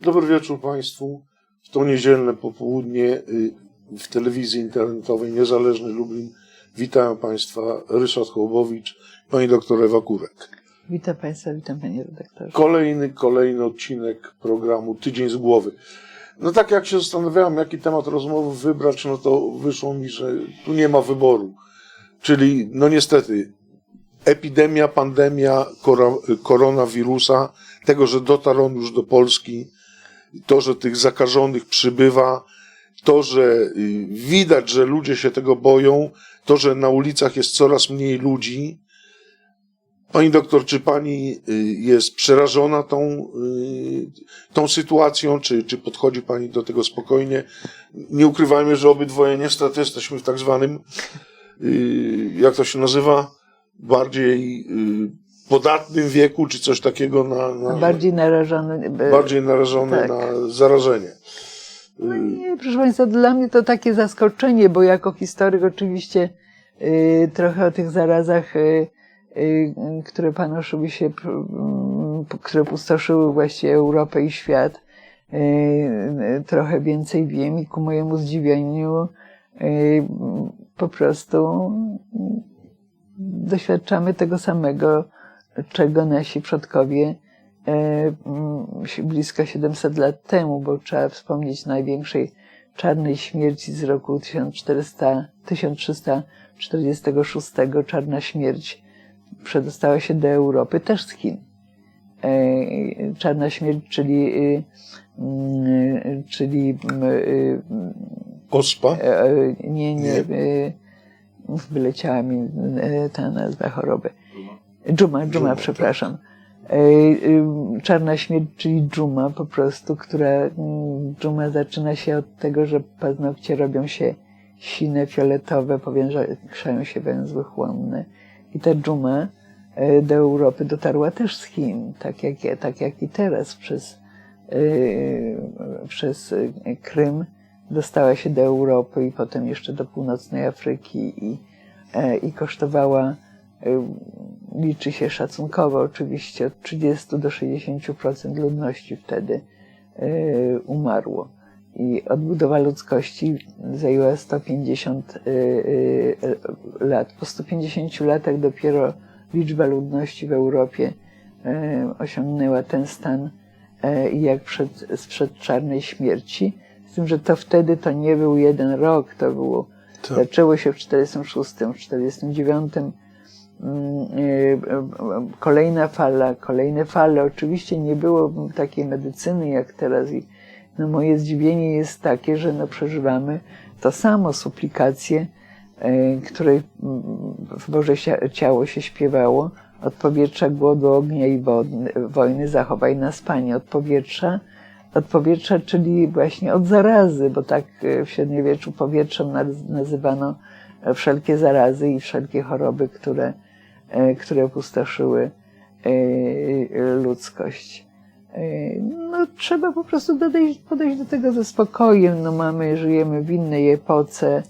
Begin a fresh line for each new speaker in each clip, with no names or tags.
Dobry wieczór Państwu. W to niedzielne popołudnie y, w telewizji internetowej Niezależny Lublin witają Państwa Ryszard Hołbowicz, Pani doktor Ewa Kurek.
Witam Państwa, witam Panie redaktorze.
Kolejny, kolejny odcinek programu Tydzień z Głowy. No tak jak się zastanawiałem, jaki temat rozmowy wybrać, no to wyszło mi, że tu nie ma wyboru. Czyli, no niestety, epidemia, pandemia kora, koronawirusa, tego, że dotarł on już do Polski, to, że tych zakażonych przybywa, to, że y, widać, że ludzie się tego boją, to, że na ulicach jest coraz mniej ludzi. Pani doktor, czy pani y, jest przerażona tą, y, tą sytuacją, czy, czy podchodzi pani do tego spokojnie? Nie ukrywajmy, że obydwoje niestety jesteśmy w tak zwanym, jak to się nazywa, bardziej podatnym wieku, czy coś takiego na, na
Bardziej narażony.
bardziej narażone
tak.
na zarażenie.
No nie, proszę Państwa, dla mnie to takie zaskoczenie, bo jako historyk oczywiście y, trochę o tych zarazach, y, y, które panoszyły się, które pustoszyły właściwie Europę i świat, y, y, trochę więcej wiem i ku mojemu zdziwieniu y, po prostu y, doświadczamy tego samego, czego nasi przodkowie e, mm, blisko 700 lat temu, bo trzeba wspomnieć największej czarnej śmierci z roku 1400, 1346. Czarna śmierć przedostała się do Europy też z Chin. E, Czarna śmierć, czyli, y, mm, czyli mm, y,
Ospa?
E, Nie, nie.
Nie?
e, Wyleciała mi ta nazwa choroby. Dżuma,
Dżuma, tak.
przepraszam. E, e, Czarna śmierć, czyli dżuma po prostu, która mm, dżuma zaczyna się od tego, że paznokcie robią się sine, fioletowe, powiększają się węzły chłonne. I ta dżuma e, do Europy dotarła też z Chin, tak jak, tak jak i teraz przez, przez Krym dostała się do Europy i potem jeszcze do północnej Afryki i, i kosztowała, liczy się szacunkowo oczywiście, od 30 do 60% ludności wtedy e, umarło. I odbudowa ludzkości zajęła 150 e, e, lat. Po 150 latach dopiero liczba ludności w Europie osiągnęła ten stan, jak przed, sprzed czarnej śmierci. Z tym, że to wtedy to nie był jeden rok, to było,
Tak.
zaczęło się w 46, w 49. mm, y, y, Kolejna fala, kolejne fale. Oczywiście nie było takiej medycyny jak teraz i no moje zdziwienie jest takie, że no przeżywamy to samo, suplikacje, y, której mm, w Boże ciało się śpiewało, od powietrza, głodu, ognia i wojny zachowaj nas, Panie, od powietrza, od powietrza, czyli właśnie od zarazy, bo tak w średniowieczu powietrzem naz- nazywano wszelkie zarazy i wszelkie choroby, które, które pustoszyły e, ludzkość. E, No, trzeba po prostu podejść do tego ze spokojem. No, mamy, żyjemy w innej epoce.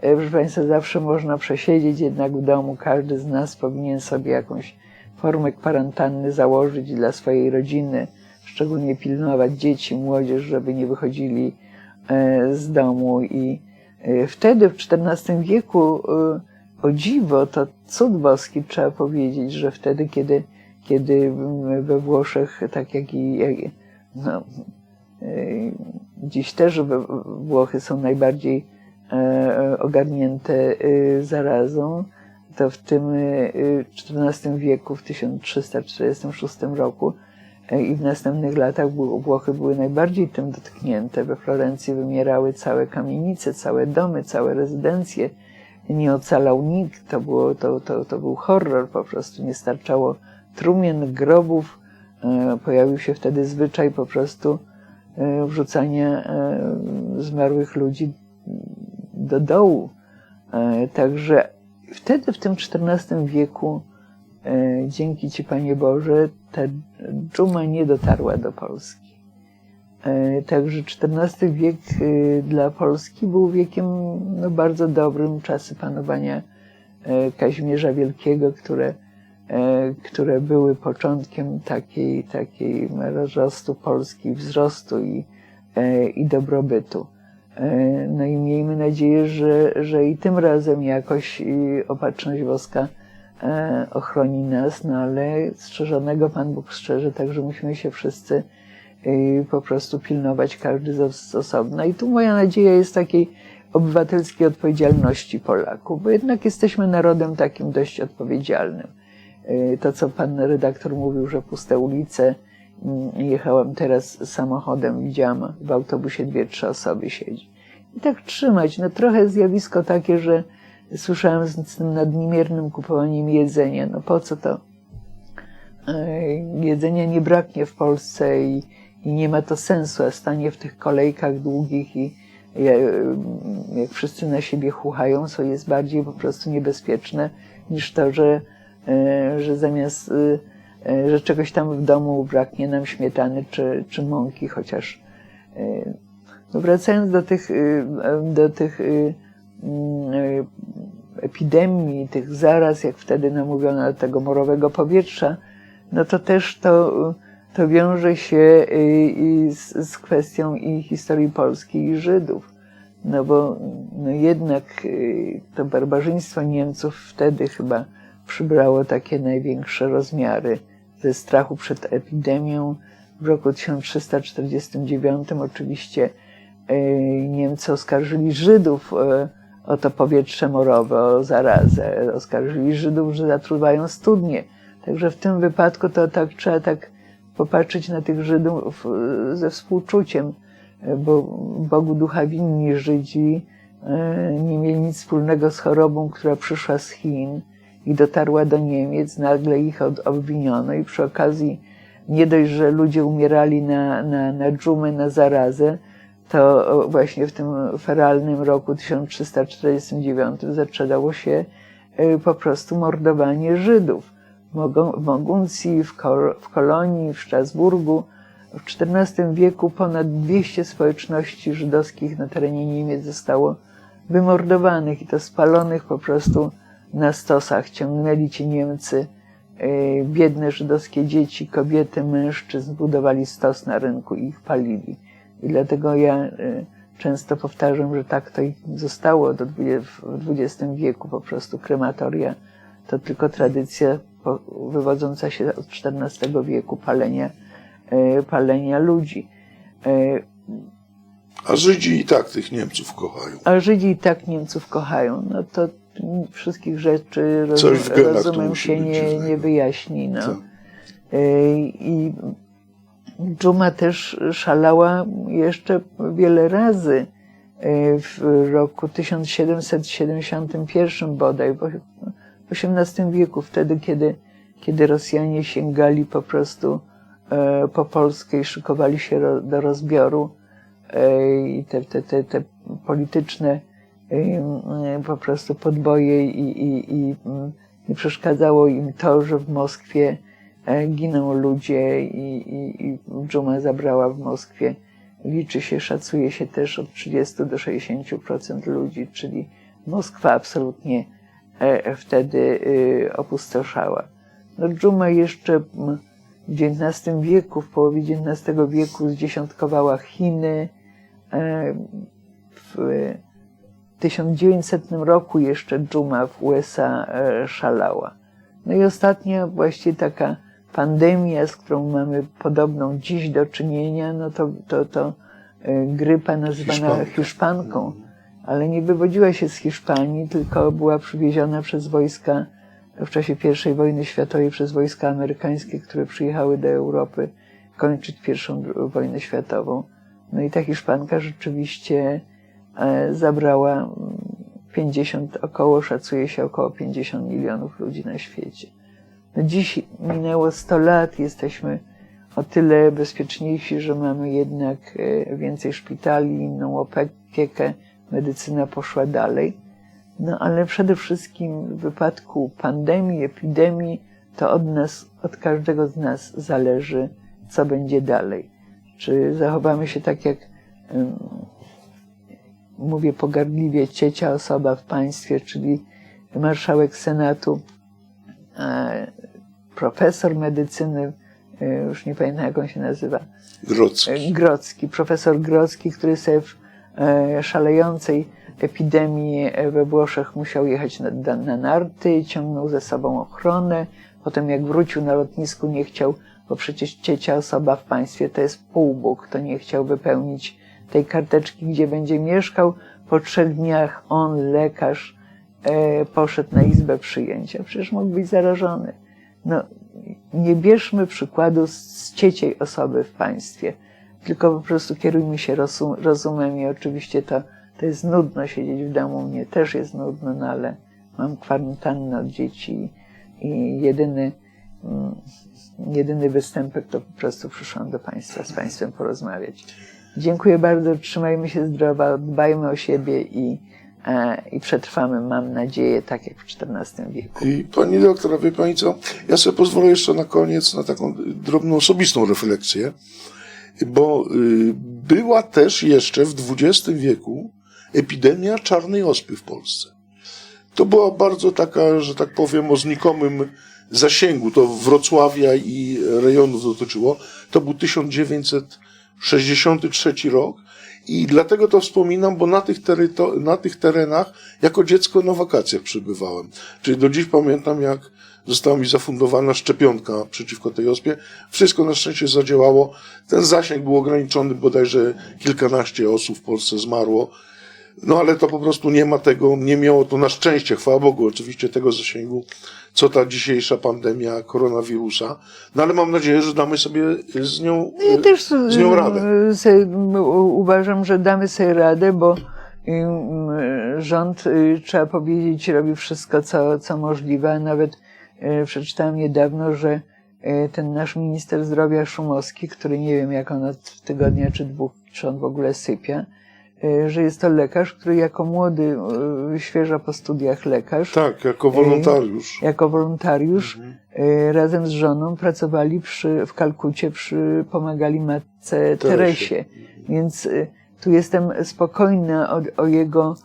E, Proszę Państwa, zawsze można przesiedzieć jednak w domu. Każdy z nas powinien sobie jakąś formę kwarantanny założyć dla swojej rodziny, szczególnie pilnować dzieci, młodzież, żeby nie wychodzili e, z domu. I e, wtedy w XIV wieku, e, o dziwo, to cud boski trzeba powiedzieć, że wtedy, kiedy, kiedy we Włoszech, tak jak i no, e, dziś też Włochy są najbardziej e, ogarnięte e, zarazą, to w tym XIV wieku, w 1346 roku i w następnych latach Wło- Włochy były najbardziej tym dotknięte. We Florencji wymierały całe kamienice, całe domy, całe rezydencje. Nie ocalał nikt. To, było, to, to, to był horror po prostu. Nie starczało trumien, grobów. E, Pojawił się wtedy zwyczaj po prostu e, wrzucania e, zmarłych ludzi do dołu. Także wtedy, w tym XIV wieku, dzięki Ci, Panie Boże, ta dżuma nie dotarła do Polski. E, Także XIV wiek e, dla Polski był wiekiem no, bardzo dobrym, czasy panowania e, Kazimierza Wielkiego, które które były początkiem takiej, takiej wzrostu Polski, wzrostu i, i dobrobytu. No i miejmy nadzieję, że, że i tym razem jakoś opatrzność woska e, ochroni nas, no ale strzeżonego Pan Bóg strzeże, także musimy się wszyscy po prostu pilnować każdy z, osobna. I tu moja nadzieja jest takiej obywatelskiej odpowiedzialności Polaków, bo jednak jesteśmy narodem takim dość odpowiedzialnym. Y, To, co pan redaktor mówił, że puste ulice, mm, jechałam teraz samochodem, widziałam w autobusie dwie, trzy osoby siedzi. I tak trzymać, no trochę zjawisko takie, że słyszałem z, tym nadmiernym kupowaniem jedzenia, no po co to? E, Jedzenia nie braknie w Polsce i, i nie ma to sensu, a stanie w tych kolejkach długich i ja- jak wszyscy na siebie chuchają, co jest bardziej po prostu niebezpieczne niż to, że, e, że zamiast, e, e, że czegoś tam w domu braknie nam śmietany czy, czy mąki, chociaż e, no wracając do tych, do tych mm, epidemii, tych zaraz, jak wtedy namówiono tego morowego powietrza, no to też to, to wiąże się y, z, z kwestią i historii Polski i Żydów. No bo no jednak y, to barbarzyństwo Niemców wtedy chyba przybrało takie największe rozmiary ze strachu przed epidemią. W roku 1349 oczywiście y, Niemcy oskarżyli Żydów o to powietrze morowe, o zarazę. Oskarżyli Żydów, że zatruwają studnie. Także w tym wypadku to tak trzeba tak popatrzeć na tych Żydów y, ze współczuciem, y, bo Bogu ducha winni Żydzi y, nie mieli nic wspólnego z chorobą, która przyszła z Chin i dotarła do Niemiec, nagle ich obwiniono i przy okazji nie dość, że ludzie umierali na, na, na dżumę, na zarazę, to właśnie w tym feralnym roku 1349 zaczęło się po prostu mordowanie Żydów. W Moguncji, w, Kol- w Kolonii, w Strasburgu. W XIV wieku ponad 200 społeczności żydowskich na terenie Niemiec zostało wymordowanych i to spalonych po prostu na stosach. Ciągnęli ci Niemcy y, biedne żydowskie dzieci, kobiety, mężczyzn, budowali stos na rynku i ich palili. I dlatego ja y, często powtarzam, że tak to i zostało do w XX wieku, po prostu krematoria to tylko tradycja wywodząca się od XIV wieku palenia, y, palenia ludzi. Y,
A Żydzi i tak tych Niemców kochają.
A Żydzi i tak Niemców kochają. No to wszystkich rzeczy roz,
Coś w genach tu
rozumem
musi
się nie, nie wyjaśni. No. Y, I Dżuma też szalała jeszcze wiele razy w roku 1771 bodaj, bo XVIII wieku, wtedy, kiedy, kiedy Rosjanie sięgali po prostu e, po Polskę i szykowali się do rozbioru e, i te, te, te, te polityczne e, po prostu podboje i, i, i nie przeszkadzało im to, że w Moskwie giną ludzie i, i, i dżuma zabrała w Moskwie. Liczy się, szacuje się też od 30 do 60% ludzi, czyli Moskwa absolutnie wtedy e, opustoszała. No, dżuma jeszcze m, w XIX wieku, w połowie XIX wieku zdziesiątkowała Chiny. E, W 1900 roku jeszcze dżuma w USA e, szalała. No i ostatnia właściwie taka pandemia, z którą mamy podobną dziś do czynienia, no to, to, to e, grypa nazywana
Hiszpanka.
Hiszpanką, ale nie wywodziła się z Hiszpanii, tylko była przywieziona przez wojska w czasie I wojny światowej przez wojska amerykańskie, które przyjechały do Europy kończyć dru- wojnę światową. No i ta Hiszpanka rzeczywiście e, zabrała mm, 50, około, szacuje się około 50 milionów ludzi na świecie. No dziś minęło 100 lat, jesteśmy o tyle bezpieczniejsi, że mamy jednak e, więcej szpitali, inną opiekę, medycyna poszła dalej. No ale przede wszystkim w wypadku pandemii, epidemii, to od nas, od każdego z nas zależy, co będzie dalej. Czy zachowamy się tak, jak ym, mówię pogardliwie, ciecia osoba w państwie, czyli marszałek Senatu, e, profesor medycyny, e, już nie pamiętam jak on się nazywa,
Grodzki.
e, Grodzki, profesor Grodzki, który sobie w szalejącej epidemii e, we Włoszech musiał jechać na, na, na narty, ciągnął ze sobą ochronę. Potem jak wrócił na lotnisku nie chciał, bo przecież trzecia osoba w państwie to jest półbóg, to nie chciał wypełnić tej karteczki, gdzie będzie mieszkał. Po trzech dniach on, lekarz, e, poszedł na izbę przyjęcia. Przecież mógł być zarażony. No, nie bierzmy przykładu z, z trzeciej osoby w państwie, tylko po prostu kierujmy się rozum, rozumem i oczywiście to, to jest nudno siedzieć w domu. Mnie też jest nudno, no ale mam kwarantannę od dzieci i jedyny, mm, jedyny występek to po prostu przyszłam do Państwa, z Państwem porozmawiać. Dziękuję bardzo, trzymajmy się zdrowo, dbajmy o siebie i, e, i przetrwamy, mam nadzieję, tak jak w XIV wieku.
I pani doktor, wie pani co? Ja sobie pozwolę jeszcze na koniec na taką drobną osobistą refleksję, bo y, była też jeszcze w XX wieku epidemia czarnej ospy w Polsce. To była bardzo taka, że tak powiem, o znikomym zasięgu. To Wrocławia i rejonów dotyczyło. To był 1963 rok. I dlatego to wspominam, bo na tych, na tych terenach jako dziecko na wakacjach przybywałem. Czyli do dziś pamiętam, jak została mi zafundowana szczepionka przeciwko tej ospie. Wszystko na szczęście zadziałało. Ten zasięg był ograniczony, bodajże kilkanaście osób w Polsce zmarło. No ale to po prostu nie ma tego, nie miało to na szczęście, chwała Bogu, oczywiście tego zasięgu, co ta dzisiejsza pandemia koronawirusa. No ale mam nadzieję, że damy sobie z nią,
No ja też
z nią radę.
se, uważam, że damy sobie radę, bo ym, rząd, y, trzeba powiedzieć, robi wszystko, co, co możliwe. A Nawet y, przeczytałam niedawno, że y, ten nasz minister zdrowia Szumowski, który nie wiem, jak on od tygodnia czy dwóch, czy on w ogóle sypia, y, że jest to lekarz, który jako młody, świeżo po studiach lekarz,
Tak, jako wolontariusz.
jako wolontariusz y, razem z żoną pracowali przy, w Kalkucie, przy, pomagali matce Teresie. Więc y, tu jestem spokojna o, o jego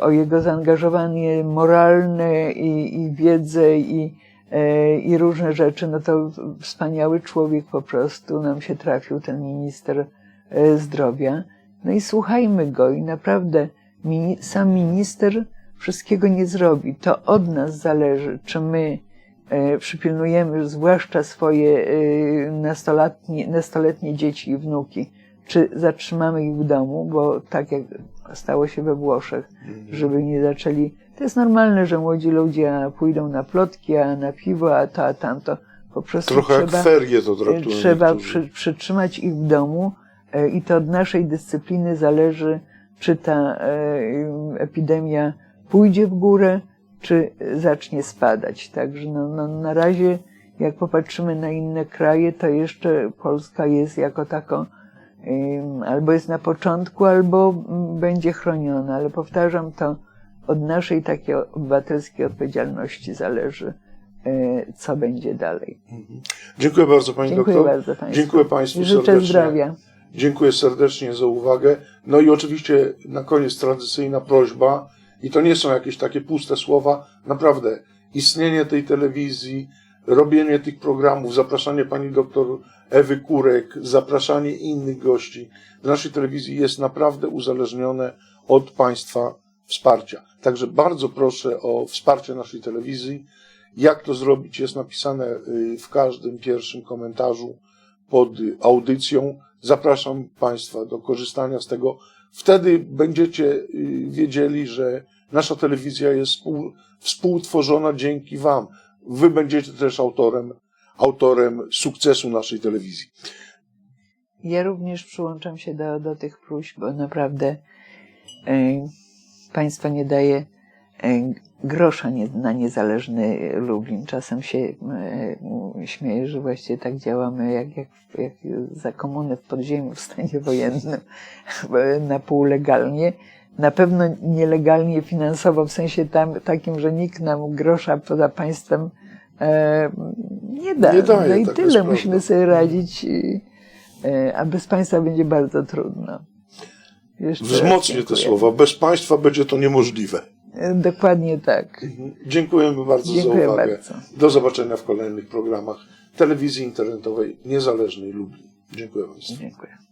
o jego zaangażowanie moralne i, i wiedzę i, e, i różne rzeczy. No to wspaniały człowiek po prostu nam się trafił, ten minister e, zdrowia. No i słuchajmy go i naprawdę sam minister wszystkiego nie zrobi. To od nas zależy, czy my e, przypilnujemy zwłaszcza swoje e, nastolatnie, nastoletnie dzieci i wnuki, czy zatrzymamy ich w domu, bo tak jak stało się we Włoszech, żeby nie zaczęli. To jest normalne, że młodzi ludzie pójdą na plotki, a na piwo, a to, a tamto. Po prostu
Trochę
trzeba,
jak ferie to traktują
trzeba
niektórzy.
przy, przytrzymać ich w domu e, i to od naszej dyscypliny zależy, czy ta e, epidemia pójdzie w górę, czy zacznie spadać. Także no, no, na razie, jak popatrzymy na inne kraje, to jeszcze Polska jest jako tako ym, albo jest na początku, albo mm, będzie chroniona, ale powtarzam to, od naszej takiej obywatelskiej odpowiedzialności zależy, e, co będzie dalej.
Dziękuję bardzo Pani
Dziękuję
doktor.
bardzo Państwu.
Dziękuję Państwu
życzę
serdecznie.
zdrowia.
Dziękuję serdecznie za uwagę. No i oczywiście na koniec tradycyjna prośba, i to nie są jakieś takie puste słowa, naprawdę istnienie tej telewizji, robienie tych programów, zapraszanie pani doktor Ewy Kurek, zapraszanie innych gości do naszej telewizji jest naprawdę uzależnione od Państwa wsparcia. Także bardzo proszę o wsparcie naszej telewizji. Jak to zrobić jest napisane y, w każdym pierwszym komentarzu pod audycją. Zapraszam Państwa do korzystania z tego. Wtedy będziecie y, wiedzieli, że nasza telewizja jest współ, współtworzona dzięki Wam. Wy będziecie też autorem, autorem sukcesu naszej telewizji.
Ja również przyłączam się do, do tych próśb, bo naprawdę e, państwo nie daje e, grosza nie, na niezależny Lublin. Czasem się e, śmieję, że właściwie tak działamy jak, jak, jak za komuny w podziemiu w stanie wojennym, na pół legalnie. Na pewno nielegalnie finansowo, w sensie tam, takim, że nikt nam grosza poza państwem e, nie da.
Nie daje,
no i
tak
tyle musimy
prawda.
sobie radzić. E, a bez państwa będzie bardzo trudno. Jeszcze
Wzmocnię te słowa. Bez Państwa będzie to niemożliwe.
E, Dokładnie tak.
Mhm. Dziękujemy bardzo
Dziękuję
za uwagę.
bardzo.
Do zobaczenia w kolejnych programach telewizji internetowej niezależnej Lublin. Dziękuję Państwu.
Dziękuję.